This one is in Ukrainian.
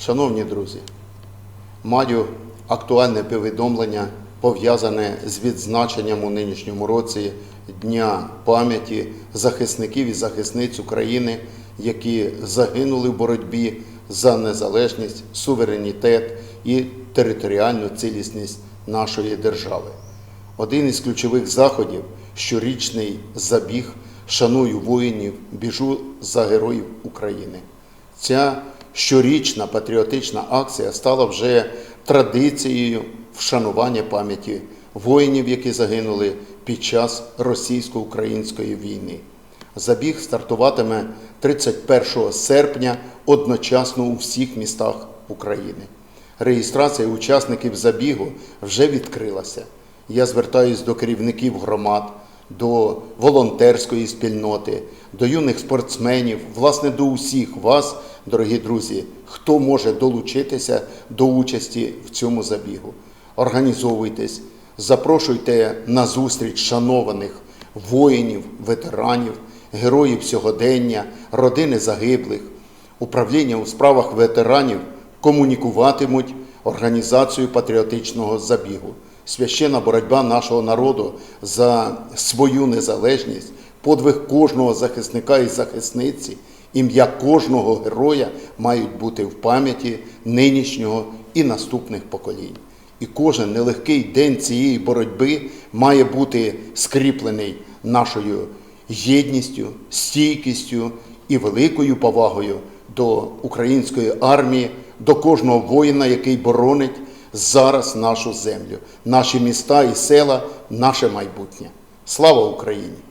Шановні друзі, маю актуальне повідомлення, пов'язане з відзначенням у нинішньому році Дня пам'яті захисників і захисниць України, які загинули в боротьбі за незалежність, суверенітет і територіальну цілісність нашої держави. Один із ключових заходів щорічний забіг Шаную воїнів, біжу за героїв України. Ця щорічна патріотична акція стала вже традицією вшанування пам'яті воїнів, які загинули під час російсько-української війни. Забіг стартуватиме 31 серпня одночасно у всіх містах України. Реєстрація учасників забігу вже відкрилася. Я звертаюсь до керівників громад, до волонтерської спільноти, до юних спортсменів, власне, до усіх вас, дорогі друзі, хто може долучитися до участі в цьому забігу. Організовуйтесь, запрошуйте на зустріч шанованих воїнів, ветеранів, героїв сьогодення, родини загиблих. Управління у справах ветеранів комунікуватимуть організацію патріотичного забігу. Священна боротьба нашого народу за свою незалежність, подвиг кожного захисника і захисниці, ім'я кожного героя мають бути в пам'яті нинішнього і наступних поколінь. І кожен нелегкий день цієї боротьби має бути скріплений нашою єдністю, стійкістю і великою повагою до української армії, до кожного воїна, який боронить зараз нашу землю, наші міста і села, наше майбутнє. Слава Україні!